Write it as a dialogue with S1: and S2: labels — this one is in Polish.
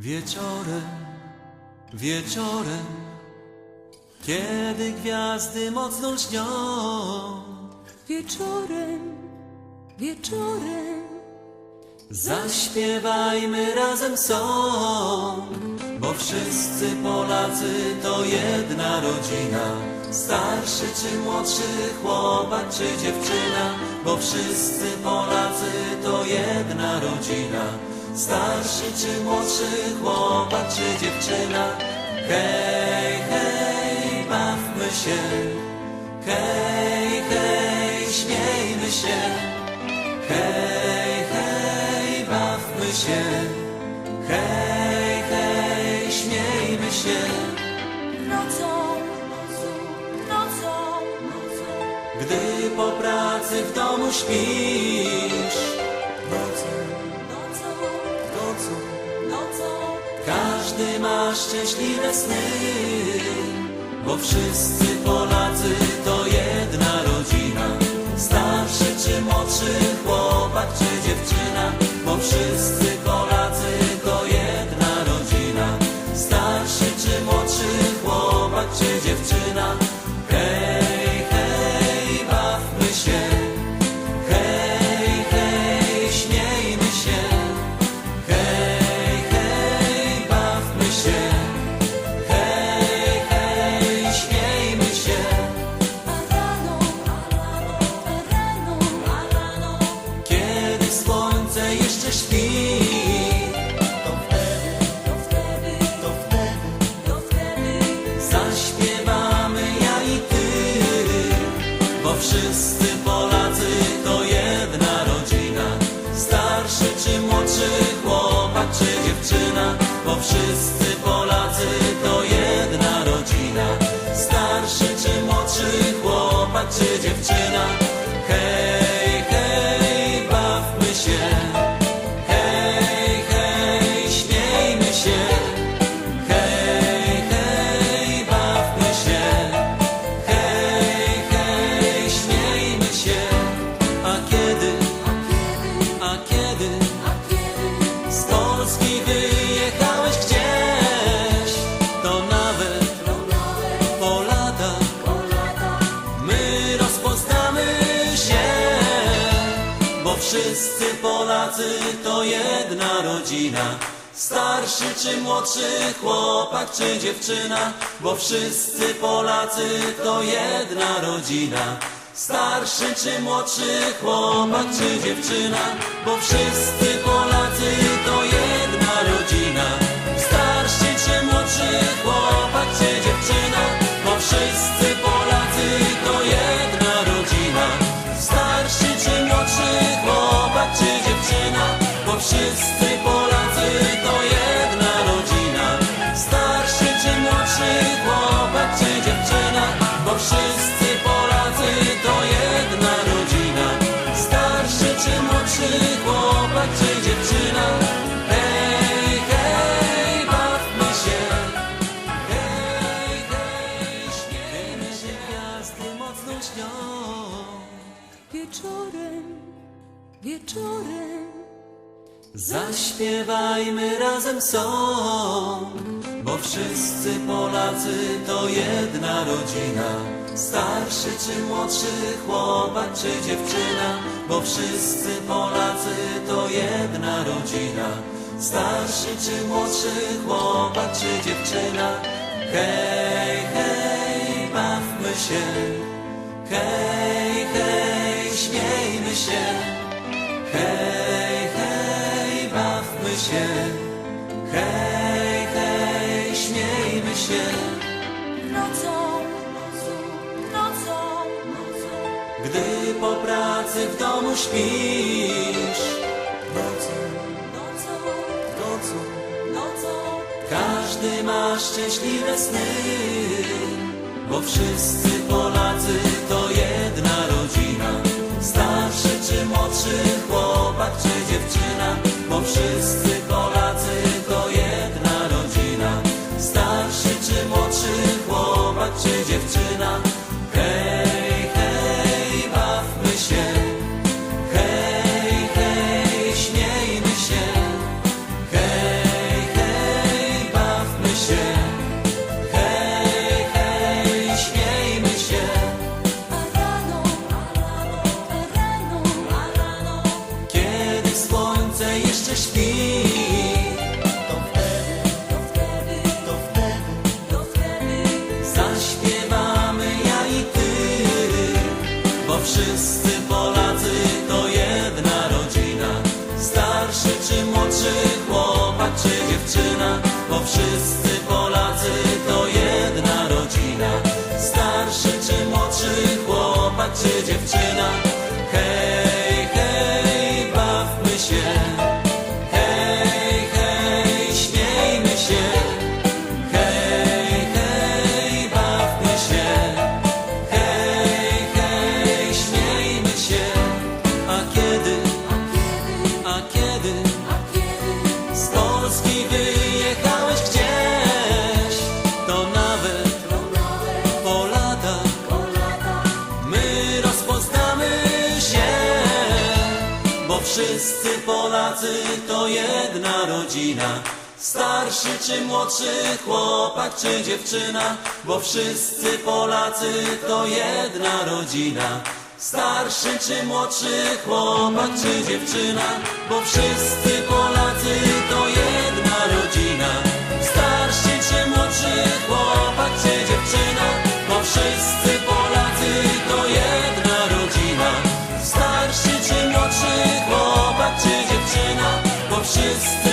S1: Wieczorem, wieczorem, kiedy gwiazdy mocno lśnią,
S2: Wieczorem, wieczorem,
S1: zaśpiewajmy razem song, bo wszyscy Polacy to jedna rodzina. Starszy czy młodszy chłopak czy dziewczyna, bo wszyscy Polacy to jedna rodzina. Starszy czy młodszy chłopak czy dziewczyna, hej, hej, bawmy się, hej, hej, śmiejmy się. Hej, hej, bawmy się. Hej, hej, śmiejmy się.
S2: nocą, nocą, nocą,
S1: Gdy po pracy w domu śpisz, każdy ma szczęśliwe sny, bo wszyscy Polacy to jedna rodzina. Starszy czy młodszy chłopak wszyscy Polacy to jedna rodzina. Starszy czy młodszy chłopak czy dziewczyna, bo wszyscy Polacy
S2: to jedna rodzina. Starszy czy młodszy chłopak czy
S1: dziewczyna, bo wszyscy Polacy to
S2: jedna
S1: wieczorem, Zaśpiewajmy razem song, bo wszyscy Polacy to jedna rodzina. Starszy czy młodszy chłopak czy dziewczyna, bo wszyscy Polacy to jedna rodzina. Starszy czy młodszy chłopak czy dziewczyna, hej, hej, bawmy się. Hej, hej, śmiejmy się. Hej, hej, bawmy się. Hej, hej, śmiejmy się. nocą, nocą,
S2: nocą, Gdy
S1: po pracy w domu śpisz, nocą, nocą, nocą, nocą, każdy ma szczęśliwe sny, bo wszyscy Polacy to jedna rodzina. Starszy czy młodszy dziewczyna, bo wszyscy Polacy Wszyscy Polacy to jedna rodzina, starszy czy młodszy chłop. a kiedy, z Polski wyjechałeś gdzieś, to nawet, po, po latach my rozpoznamy się, bo wszyscy Polacy to jedna rodzina. Starszy czy młodszy chłopak czy dziewczyna, bo wszyscy Polacy to jedna rodzina. Starszy czy młodszy chłopak czy dziewczyna? Bo wszyscy Polacy to jedna rodzina. Starszy czy młodszy chłopak czy dziewczyna? Bo wszyscy Polacy to jedna rodzina. Starszy czy młodszy chłopak czy dziewczyna? Bo wszyscy